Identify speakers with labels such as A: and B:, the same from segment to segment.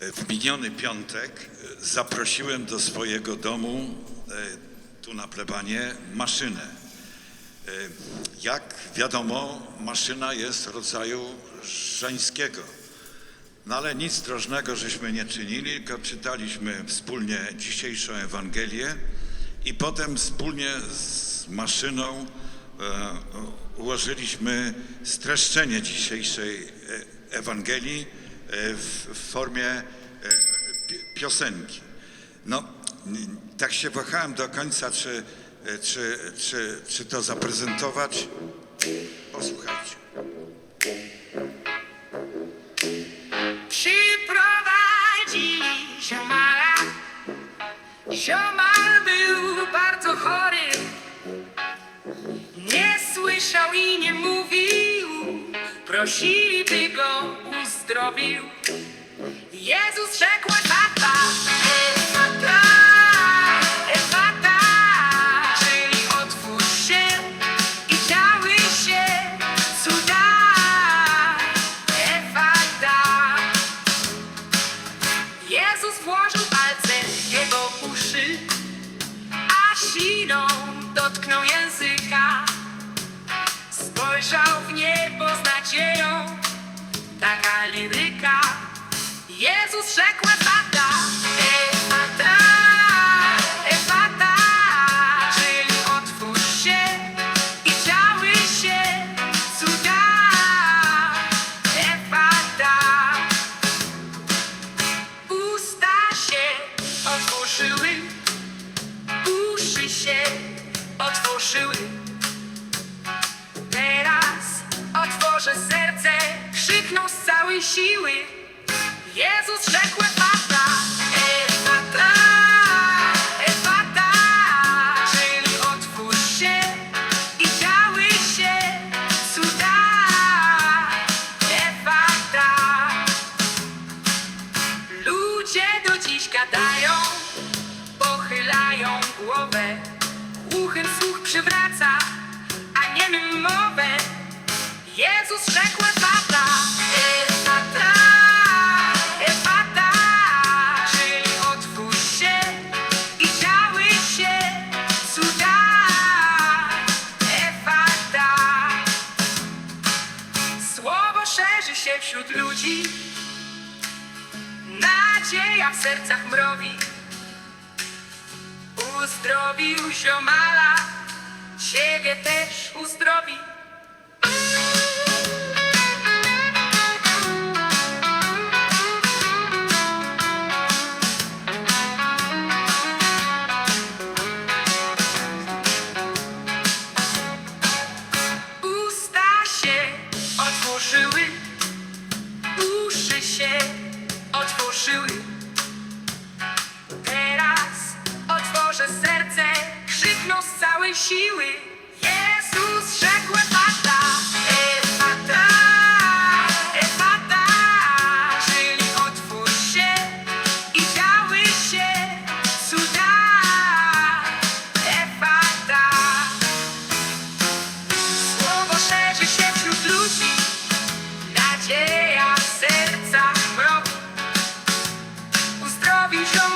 A: W miniony piątek e, zaprosiłem do swojego domu, e, tu na plebanie, maszynę. E, Jak wiadomo, maszyna jest rodzaju żeńskiego. No ale nic drożnego żeśmy nie czynili, tylko czytaliśmy wspólnie dzisiejszą Ewangelię i potem wspólnie z maszyną e, ułożyliśmy streszczenie dzisiejszej e, Ewangelii e, w, w formie e, pi- piosenki. No, tak się wahałem do końca, czy, e, czy, czy, czy to zaprezentować. Posłuchajcie.
B: Przyprowadzi ziomala. Ziomal był bardzo chory. Nie słyszał i nie mówił. Prosili, by go uzdrowił. Jezus rzekł przywraca, a niemym mowę. Jezus rzekł Efata, Efata, Efata, czyli otwórz się i działy się cuda. Efata. Słowo szerzy się wśród ludzi, Nadzieja w sercach mrowi Uzdrowił ziomala Ciebie też uzdrowi się otworzyły Uszy się otworzyły. Całej siły. Jezus rzekł Efata, Efata, Efata, czyli otwórz się i działy się cuda. Efata. Słowo szerzy się wśród ludzi, Nadzieja w sercach mrowi Uzdrowi ziomala,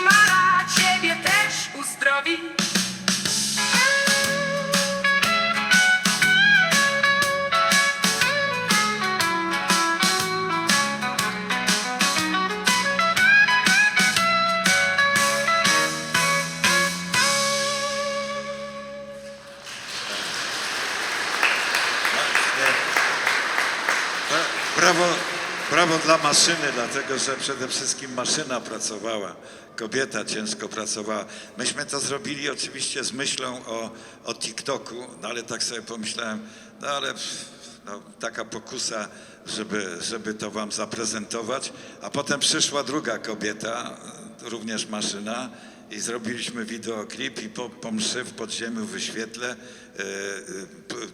A: maszyny, dlatego że przede wszystkim maszyna pracowała, kobieta ciężko pracowała. Myśmy to zrobili oczywiście z myślą o, o TikToku, no ale tak sobie pomyślałem, no ale no, taka pokusa, żeby, żeby to wam zaprezentować. A potem przyszła druga kobieta, również maszyna i zrobiliśmy wideoklip i po, po mszy w podziemiu wyświetle e,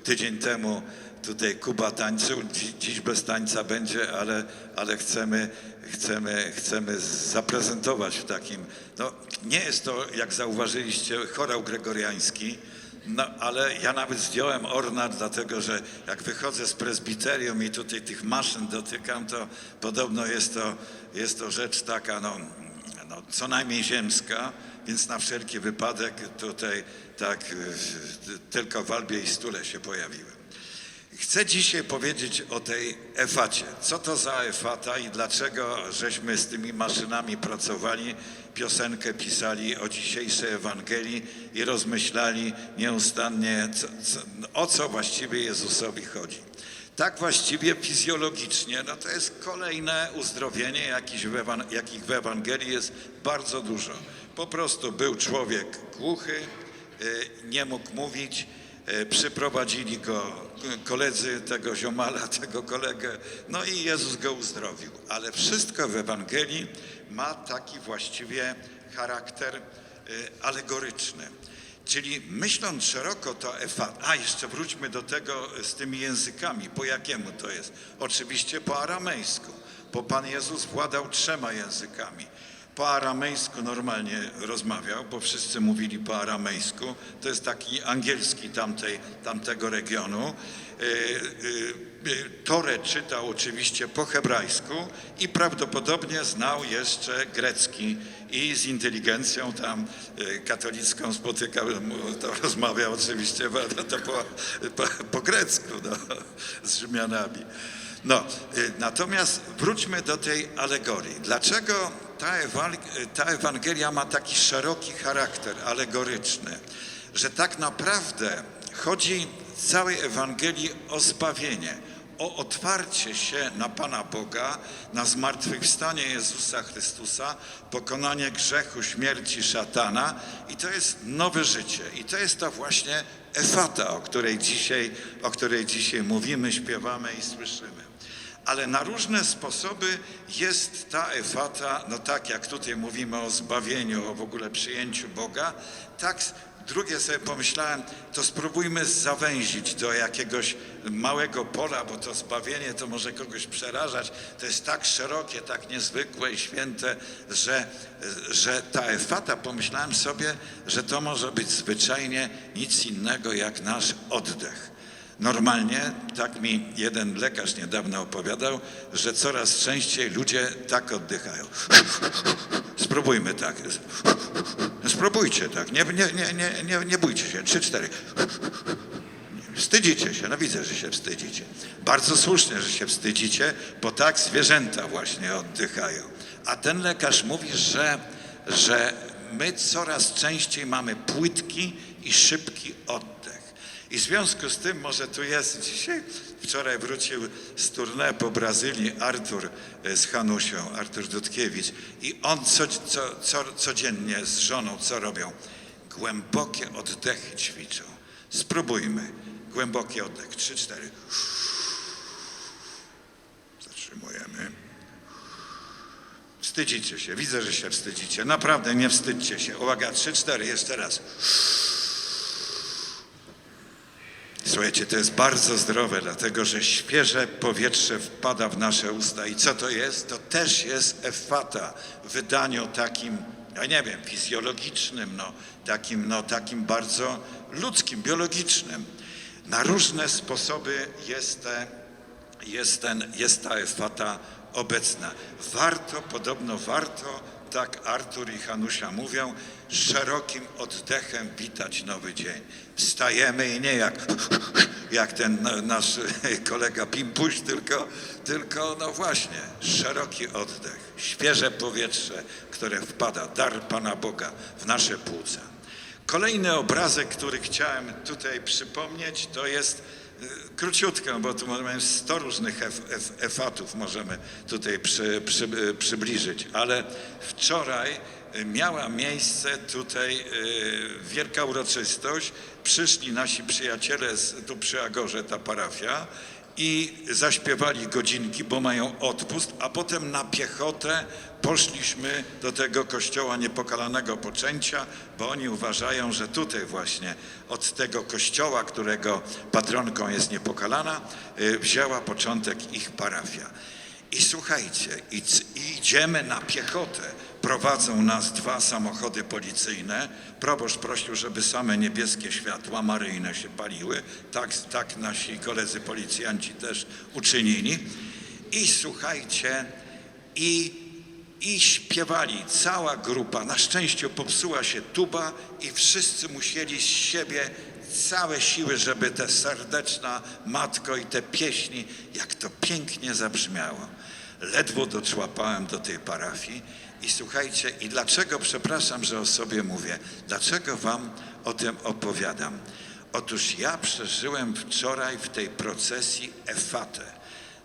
A: tydzień temu tutaj Kuba tańczył, dziś bez tańca będzie, ale, ale chcemy, chcemy, chcemy zaprezentować w takim, no nie jest to, jak zauważyliście, chorał gregoriański, No, ale ja nawet zdjąłem ornat, dlatego że jak wychodzę z prezbiterium i tutaj tych maszyn dotykam, to podobno jest to, jest to rzecz taka, no, no, co najmniej ziemska, więc na wszelki wypadek tutaj tak y, tylko w Albie i Stule się pojawiłem. Chcę dzisiaj powiedzieć o tej efacie. Co to za efata i dlaczego żeśmy z tymi maszynami pracowali, piosenkę pisali o dzisiejszej Ewangelii i rozmyślali nieustannie, co, co, o co właściwie Jezusowi chodzi. Tak właściwie fizjologicznie, no to jest kolejne uzdrowienie, jakich w, jakich w Ewangelii jest bardzo dużo. Po prostu był człowiek głuchy, y, nie mógł mówić, E, Przyprowadzili go koledzy tego ziomala, tego kolegę, no i Jezus go uzdrowił. Ale wszystko w Ewangelii ma taki właściwie charakter e, alegoryczny. Czyli myśląc szeroko to efa... A, jeszcze wróćmy do tego z tymi językami. Po jakiemu to jest? Oczywiście po aramejsku, bo Pan Jezus władał trzema językami po aramejsku normalnie rozmawiał, bo wszyscy mówili po aramejsku. To jest taki angielski tamtej, tamtego regionu. E, e, e, Torę czytał oczywiście po hebrajsku i prawdopodobnie znał jeszcze grecki i z inteligencją tam e, katolicką spotykał, mu- to rozmawiał oczywiście to po, po, po grecku no, z Rzymianami. No, y, natomiast wróćmy do tej alegorii. Dlaczego ta, ta Ewangelia ma taki szeroki charakter alegoryczny? Że tak naprawdę chodzi całej Ewangelii o zbawienie, o otwarcie się na Pana Boga, na zmartwychwstanie Jezusa Chrystusa, pokonanie grzechu, śmierci, szatana i to jest nowe życie. I to jest ta właśnie efata, o której dzisiaj, o której dzisiaj mówimy, śpiewamy i słyszymy. Ale na różne sposoby jest ta efata, no tak jak tutaj mówimy o zbawieniu, o w ogóle przyjęciu Boga, tak drugie sobie pomyślałem, to spróbujmy zawęzić do jakiegoś małego pola, bo to zbawienie to może kogoś przerażać. To jest tak szerokie, tak niezwykłe i święte, że, że ta efata, pomyślałem sobie, że to może być zwyczajnie nic innego jak nasz oddech. Normalnie, tak mi jeden lekarz niedawno opowiadał, że coraz częściej ludzie tak oddychają. Spróbujmy tak. Spróbujcie tak. Nie, nie, nie, nie, nie, bójcie się. Trzy, cztery. Wstydzicie się, no widzę, że się wstydzicie. Bardzo słusznie, że się wstydzicie, bo tak zwierzęta właśnie oddychają. A ten lekarz mówi, że, że my coraz częściej mamy płytki i szybki oddech. I w związku z tym, może tu jest dzisiaj, wczoraj wrócił z tournée po Brazylii Artur e, z Hanusią, Artur Dudkiewicz i on co, co, co, codziennie z żoną co robią? Głębokie oddechy ćwiczą. Spróbujmy. Głęboki oddech. Trzy, cztery. Zatrzymujemy. Wstydzicie się. Widzę, że się wstydzicie. Naprawdę nie wstydźcie się. Uwaga, trzy, cztery. Jeszcze raz. Słuchajcie, to jest bardzo zdrowe, dlatego że świeże powietrze wpada w nasze usta. I co to jest? To też jest efata w wydaniu takim, ja nie wiem, fizjologicznym, no, takim, no, takim bardzo ludzkim, biologicznym. Na różne sposoby jest, te, jest, ten, jest ta efata obecna. Warto, podobno warto, tak Artur i Hanusia mówią, szerokim oddechem witać nowy dzień. Wstajemy i nie jak, jak ten nasz kolega Pimpuś, tylko, tylko no właśnie, szeroki oddech, świeże powietrze, które wpada, dar Pana Boga w nasze płuca. Kolejny obrazek, który chciałem tutaj przypomnieć, to jest króciutko, bo tu mamy 100 różnych ef, ef, efatów możemy tutaj przy, przy, przybliżyć, ale wczoraj miała miejsce tutaj y, wielka uroczystość. Przyszli nasi przyjaciele z, tu przy Agorze, ta parafia, i zaśpiewali godzinki, bo mają odpust, a potem na piechotę poszliśmy do tego kościoła niepokalanego poczęcia, bo oni uważają, że tutaj właśnie od tego kościoła, którego patronką jest niepokalana, y, wzięła początek ich parafia. I słuchajcie, idziemy na piechotę. Prowadzą nas dwa samochody policyjne. Proboszcz prosił, żeby same niebieskie światła maryjne się paliły. Tak, tak nasi koledzy policjanci też uczynili. I słuchajcie, i, i śpiewali cała grupa. Na szczęście popsuła się tuba i wszyscy musieli z siebie całe siły, żeby te serdeczna matko i te pieśni, jak to pięknie zabrzmiało. Ledwo doczłapałem do tej parafii i słuchajcie, i dlaczego, przepraszam, że o sobie mówię, dlaczego wam o tym opowiadam? Otóż ja przeżyłem wczoraj w tej procesji efatę.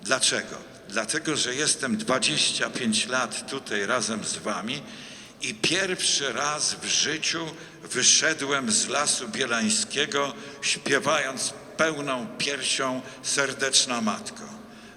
A: Dlaczego? Dlatego, że jestem 25 lat tutaj razem z wami i pierwszy raz w życiu wyszedłem z Lasu Bielańskiego śpiewając pełną piersią Serdeczna Matko.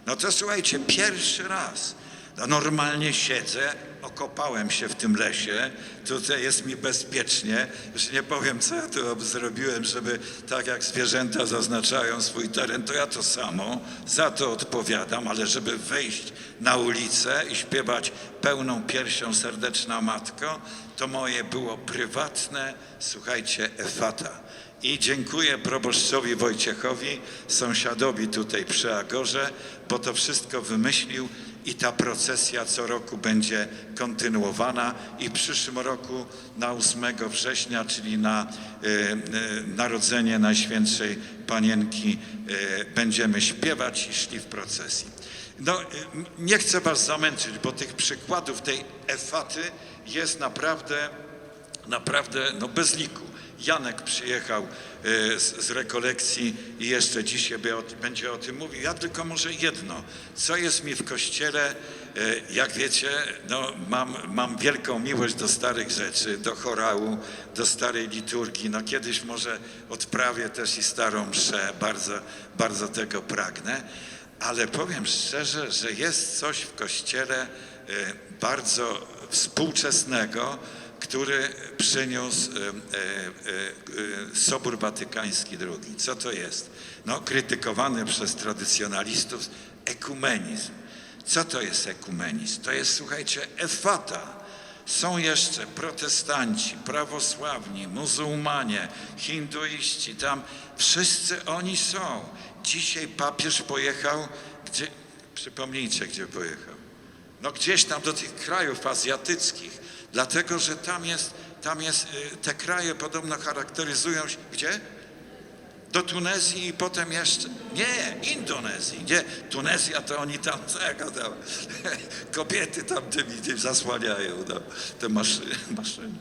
A: No to słuchajcie, pierwszy raz. No normalnie siedzę, okopałem się w tym lesie, tutaj jest mi bezpiecznie. Już nie powiem, co ja tu zrobiłem, żeby tak jak zwierzęta zaznaczają swój teren, to ja to samo, za to odpowiadam, ale żeby wejść na ulicę i śpiewać pełną piersią Serdeczna Matko, to moje było prywatne, słuchajcie, efata. I dziękuję proboszczowi Wojciechowi, sąsiadowi tutaj przy Agorze, bo to wszystko wymyślił i ta procesja co roku będzie kontynuowana i w przyszłym roku na 8 września, czyli na e, e, Narodzenie Najświętszej Panienki e, będziemy śpiewać i szli w procesji. No, m- nie chcę was zamęczyć, bo tych przykładów tej efaty jest naprawdę naprawdę no bez liku. Janek przyjechał e, z, z rekolekcji i jeszcze dzisiaj będzie o tym mówił. Ja tylko może jedno. Co jest mi w kościele, e, jak wiecie, no, mam, mam wielką miłość do starych rzeczy, do chorału, do starej liturgii. No, kiedyś może odprawię też i starą mszę, bardzo, bardzo tego pragnę. Ale powiem szczerze, że jest coś w kościele e, bardzo współczesnego, który przyniósł e, e, e, Sobór Watykański II. Co to jest? No, krytykowany przez tradycjonalistów ekumenizm. Co to jest ekumenizm? To jest, słuchajcie, efata. Są jeszcze protestanci, prawosławni, muzułmanie, hinduiści, tam wszyscy oni są. Dzisiaj papież pojechał, gdzie, przypomnijcie, gdzie pojechał. No gdzieś tam do tych krajów azjatyckich, dlatego że tam jest, tam jest, y, te kraje podobno charakteryzują się, gdzie? Do Tunezji i potem jeszcze, nie, Indonezji, nie, Tunezja to oni tam, tego tam, kobiety tam tymi, tym zasłaniają, no, te maszyny, maszyny.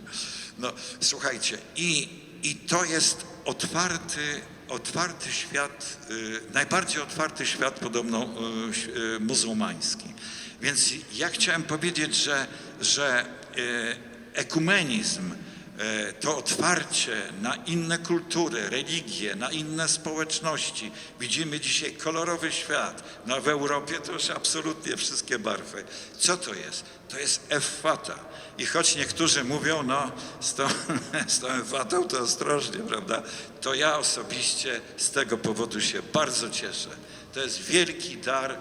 A: No, słuchajcie, i, i to jest otwarty, otwarty świat, y, najbardziej otwarty świat podobno y, muzułmański. Więc ja chciałem powiedzieć, że, że ekumenizm, e, to otwarcie na inne kultury, religie, na inne społeczności. Widzimy dzisiaj kolorowy świat. No w Europie to już absolutnie wszystkie barwy. Co to jest? To jest effata. I choć niektórzy mówią, no z tą, z tą to ostrożnie, prawda? To ja osobiście z tego powodu się bardzo cieszę. To jest wielki dar e,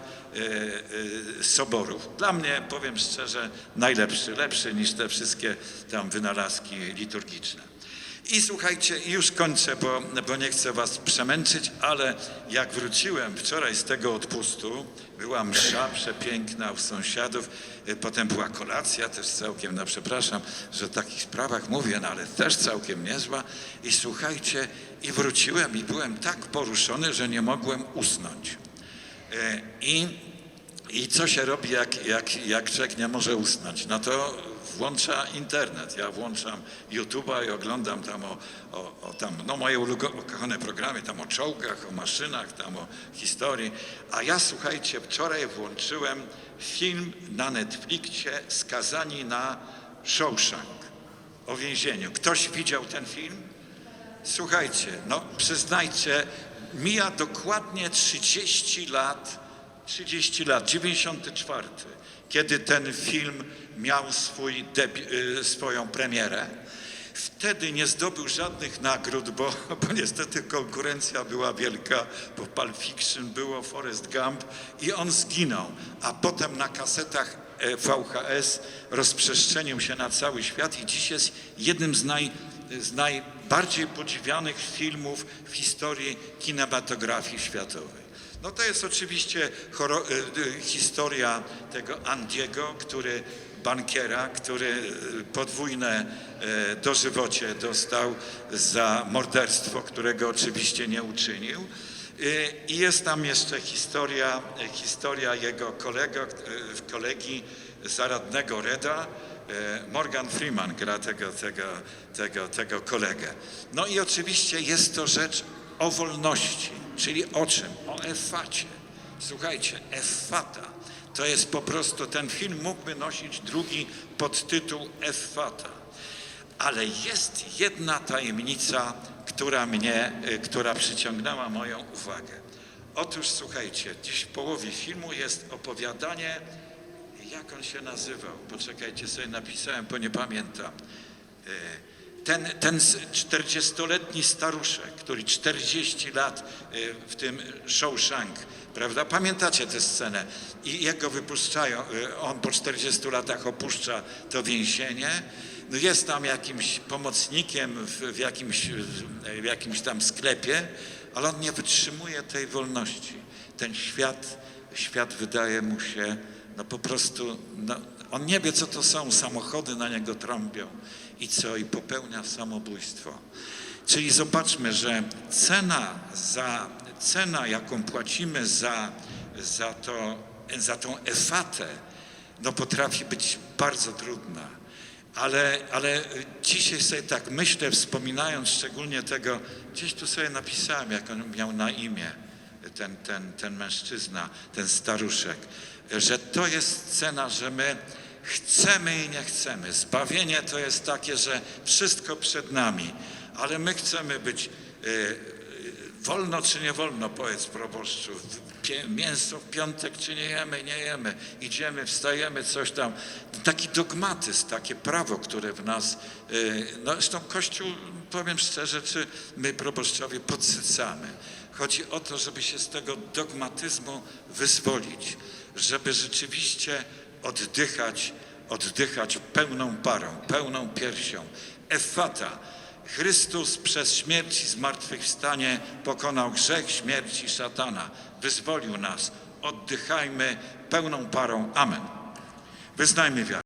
A: e, soborów. Dla mnie, powiem szczerze, najlepszy, lepszy niż te wszystkie tam wynalazki liturgiczne. I słuchajcie, już kończę, bo, bo nie chcę was przemęczyć, ale jak wróciłem wczoraj z tego odpustu, była msza przepiękna u sąsiadów, e, potem była kolacja też całkiem, no przepraszam, że o takich sprawach mówię, no ale też całkiem niezła. I słuchajcie, i wróciłem i byłem tak poruszony, że nie mogłem usnąć. E, I, I co się robi, jak, jak, jak człowiek nie może usnąć? No to włącza internet. Ja włączam YouTube'a i oglądam tam o, o, o tam, no moje ukochane programy, tam o czołgach, o maszynach, tam o historii. A ja, słuchajcie, wczoraj włączyłem film na Netflixie Skazani na Shawshank o więzieniu. Ktoś widział ten film? Słuchajcie, no przyznajcie, mija dokładnie 30 lat, 30 lat, 94, kiedy ten film miał swój y, swoją premierę. Wtedy nie zdobył żadnych nagród, bo, bo niestety konkurencja była wielka, bo Pulp Fiction było, Forrest Gump i on zginął. A potem na kasetach e, VHS rozprzestrzenił się na cały świat i dziś jest jednym z, naj, z najbardziej podziwianych filmów w historii kinematografii światowej. No to jest oczywiście y, y, historia tego Andiego, który bankiera, który y, podwójne dożywocie dostał za morderstwo, którego oczywiście nie uczynił. I jest tam jeszcze historia, historia jego kolegi zaradnego Reda, E, Morgan Freeman gra tego, tego, tego, tego kolegę. No i oczywiście jest to rzecz o wolności, czyli o czym? O efacie. Słuchajcie, efata to jest po prostu, ten film mógłby nosić drugi podtytuł efata. Ale jest jedna tajemnica, która mnie, y, która przyciągnęła moją uwagę. Otóż słuchajcie, gdzieś w połowie filmu jest opowiadanie jak on się nazywał? Poczekajcie, sobie napisałem, bo nie pamiętam. E, Ten, ten s- 40-letni staruszek, który 40 lat e, w tym Shawshank, prawda? Pamiętacie tę scenę? I jak go wypuszczają, e, on po 40 latach opuszcza to więzienie, no jest tam jakimś pomocnikiem w, w, jakimś, w jakimś tam sklepie, ale on nie wytrzymuje tej wolności. Ten świat, świat wydaje mu się no po prostu, no, on nie wie, co to są, samochody na niego trąbią i co, i popełnia samobójstwo. Czyli zobaczmy, że cena, za, cena jaką płacimy za, za, to, za tą efatę, no potrafi być bardzo trudna. Ale, ale dzisiaj sobie tak myślę, wspominając szczególnie tego, gdzieś tu sobie napisałem, jak on miał na imię, ten, ten, ten mężczyzna, ten staruszek, że to jest cena, że my chcemy i nie chcemy. Zbawienie to jest takie, że wszystko przed nami, ale my chcemy być e, e, wolno czy nie wolno, powiedz proboszczu, mięso w piątek czy nie jemy, nie jemy, idziemy, wstajemy, coś tam. Taki dogmatyzm, takie prawo, które w nas, e, no zresztą Kościół, powiem szczerze, czy my proboszczowie podsycamy. Chodzi o to, żeby się z tego dogmatyzmu wyzwolić, żeby rzeczywiście oddychać, oddychać pełną parą, pełną piersią. Efata. Chrystus przez śmierć i zmartwychwstanie pokonał grzech, śmierć i szatana. Wyzwolił nas. Oddychajmy pełną parą. Amen. Wyznajmy wiarę.